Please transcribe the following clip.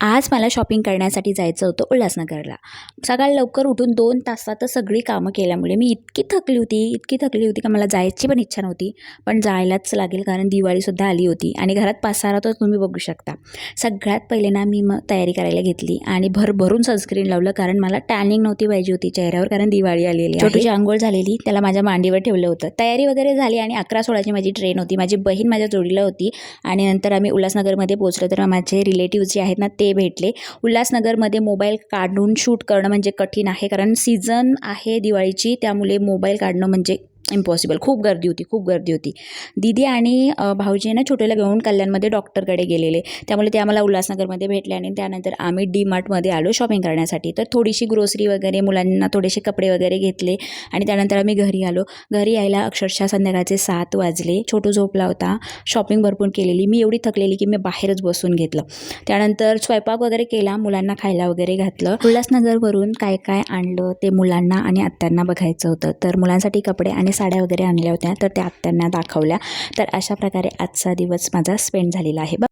आज मला शॉपिंग करण्यासाठी जायचं होतं उल्हासनगरला. सकाळी लवकर उठून दोन तासातच सगळी कामं केल्यामुळे मी इतकी थकली होती इतकी थकली होती का मला जायची पण इच्छा नव्हती. पण जायलाच लागेल कारण दिवाळीसुद्धा आली होती आणि घरात पसारा तर तुम्ही बघू शकता. सगळ्यात पहिले ना मी मग तयारी करायला घेतली आणि भरभरून सनस्क्रीन लावलं कारण मला टॅनिंग नव्हती पाहिजे होती चेहऱ्यावर कारण दिवाळी आलेली आहे. छोटीशी आंघोळ झालेली त्याला माझ्या मांडीवर ठेवलं होतं. तयारी वगैरे झाली आणि अकरा सोळाची माझी ट्रेन होती. माझी बहीण माझ्या जोडीला होती आणि नंतर आम्ही उल्हासनगरमध्ये पोहोचलो. तर माझे रिलेटिव्ह जे आहेत ना ते ते भेटले. उल्हासनगरमध्ये मोबाईल काढून शूट करणं म्हणजे कठीण आहे कारण सीझन आहे दिवाळीची त्यामुळे मोबाईल काढणं म्हणजे इम्पॉसिबल खूप गर्दी होती खूप गर्दी होती. दीदी आणि भाऊजी ना छोटेला घेऊन कल्याणमध्ये डॉक्टरकडे गेलेले. त्यामुळे ते आम्हाला उल्हासनगरमध्ये भेटले आणि त्यानंतर आम्ही डी मार्टमध्ये आलो शॉपिंग करण्यासाठी. तर थोडीशी ग्रोसरी वगैरे मुलांना थोडेसे कपडे वगैरे घेतले आणि त्यानंतर आम्ही घरी आलो. घरी यायला अक्षरशः संध्याकाळचे सात वाजले. छोटू झोपला होता. शॉपिंग भरपूर केलेली. मी एवढी थकलेली की मी बाहेरच बसून घेतलं. त्यानंतर स्वयंपाक वगैरे केला मुलांना खायला वगैरे घातलं. उल्हासनगरवरून काय काय आणलं ते मुलांना आणि आत्यांना बघायचं होतं. तर मुलांसाठी कपडे आणि साड्या वगैरे आणल्या होत्या तर त्या आत्यांना दाखवल्या. तर अशा प्रकारे आजचा दिवस माझा स्पेंड झालेला आहे.